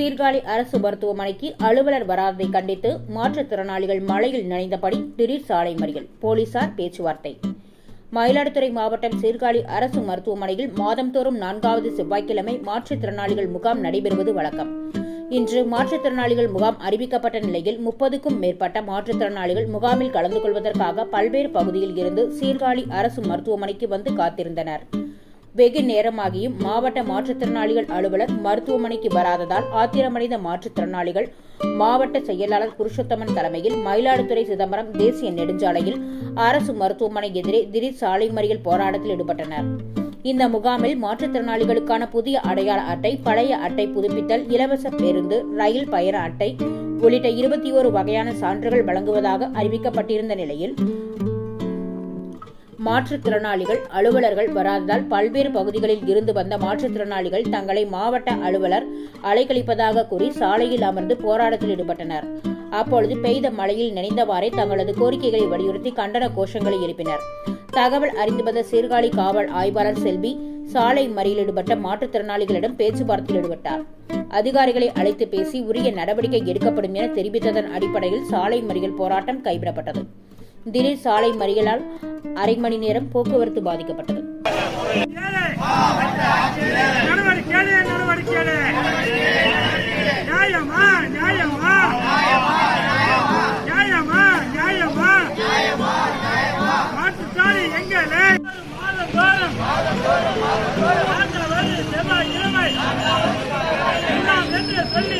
சீர்காழி அரசு மருத்துவமனைக்கு அலுவலர் வராததை கண்டித்து மாற்றுத்திறனாளிகள் மழையில் நனைந்தபடி திடீர் சாலை மறியல். போலீசார் பேச்சுவார்த்தை. மயிலாடுதுறை மாவட்டம் சீர்காழி அரசு மருத்துவமனையில் மாதந்தோறும் நான்காவது செவ்வாய்க்கிழமை மாற்றுத்திறனாளிகள் முகாம் நடைபெறுவது வழக்கம். இன்று மாற்றுத்திறனாளிகள் முகாம் அறிவிக்கப்பட்ட நிலையில் முப்பதுக்கும் மேற்பட்ட மாற்றுத்திறனாளிகள் முகாமில் கலந்து கொள்வதற்காக பல்வேறு பகுதியில் இருந்து சீர்காழி அரசு மருத்துவமனைக்கு வந்து காத்திருந்தனர். வெகு நேரமாகியும் மாவட்ட மாற்றுத்திறனாளிகள் அலுவலர் மருத்துவமனைக்கு வராததால் ஆத்திரமடைந்த மாற்றுத்திறனாளிகள் மாவட்ட செயலாளர் புருஷோத்தமன் தலைமையில் மயிலாடுதுறை சிதம்பரம் தேசிய நெடுஞ்சாலையில் அரசு மருத்துவமனை எதிரே திடீர் சாலை மறியல் போராட்டத்தில் ஈடுபட்டனர். இந்த முகாமில் மாற்றுத்திறனாளிகளுக்கான புதிய அடையாள அட்டை பழைய அட்டை புதுப்பித்தல் இலவச பேருந்து ரயில் பயண அட்டை உள்ளிட்ட இருபத்தி ஒரு வகையான சான்றுகள் வழங்குவதாக அறிவிக்கப்பட்டிருந்த நிலையில் மாற்றுத்திறனாளிகள் அலுவலர்கள் வராததால் பல்வேறு பகுதிகளில் இருந்து வந்த மாற்றுத்திறனாளிகள் தங்களை மாவட்ட அலுவலர் அலைக்கழிப்பதாக கூறி சாலையில் அமர்ந்து போராட்டத்தில் ஈடுபட்டனர். அப்பொழுது பெய்த மழையில் நினைந்தவாறே தங்களது கோரிக்கைகளை வலியுறுத்தி கண்டன கோஷங்களை எழுப்பினர். தகவல் அறிந்து வந்த சீர்காழி காவல் ஆய்வாளர் செல்வி சாலை மறியல் ஈடுபட்ட மாற்றுத்திறனாளிகளிடம் பேச்சுவார்த்தையில் ஈடுபட்டார். அதிகாரிகளை அழைத்து பேசி உரிய நடவடிக்கை எடுக்கப்படும் என தெரிவித்ததன் அடிப்படையில் சாலை மறியல் போராட்டம் கைவிடப்பட்டது. திடீர் சாலை மறியலால் அரை மணி நேரம் போக்குவரத்து பாதிக்கப்பட்டது சொல்லி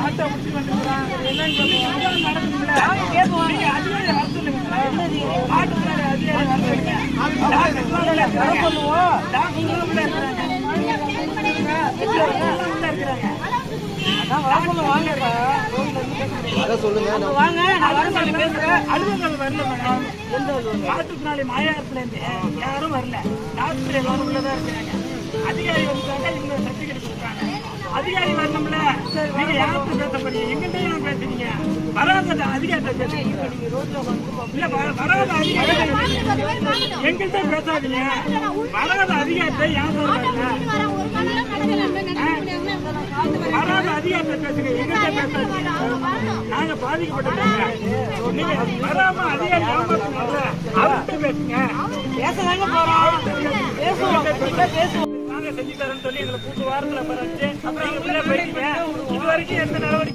இருக்கிறாங்க. அதான் வர சொல்ல வாங்கப்பா வாங்க. நான் வர சொல்லி பேசுறேன் அலுவலர்கள் வரல மேடம் அலுவலகம் மாற்றுத்திறனாளி மாயாரத்துல இருந்து யாரும் வரல. டாக்டர் எல்லாரும் உள்ளதா இருக்கிறாங்க. அதிகாரி இவங்க சர்டிபிகேட் கொடுத்தாங்க அதிகாரி வரணும்ல நீங்க யார்கிட்ட பேச போறீங்க எங்கிட்ட ஏன் பேசுறீங்க? வராத அதிகாரிட்ட பேசுறீங்க. இல்ல வராத அதிகாரி எங்கிட்ட பேசாதீங்க. வராத அதிகாரிட்ட ஏன் சொல்றாங்க வராத அதிகாரிட்ட பேசுங்க. எங்கிட்ட பேசாதீங்க. நாங்க பாதிக்கப்பட்டவங்க நீங்க வராம அதிகாரி ஏமாத்துனால அவர்கிட்ட பேசுங்க. பேசதாங்க போறோம். பேசுவோம். பேசுவோம் தரேன்னு சொல்லி எங்களை கூட்டு வாரத்தில் வச்சு அப்புறம் நீங்க உள்ள போயிட்டீங்க. இது வரைக்கும் எந்த நடவடிக்கை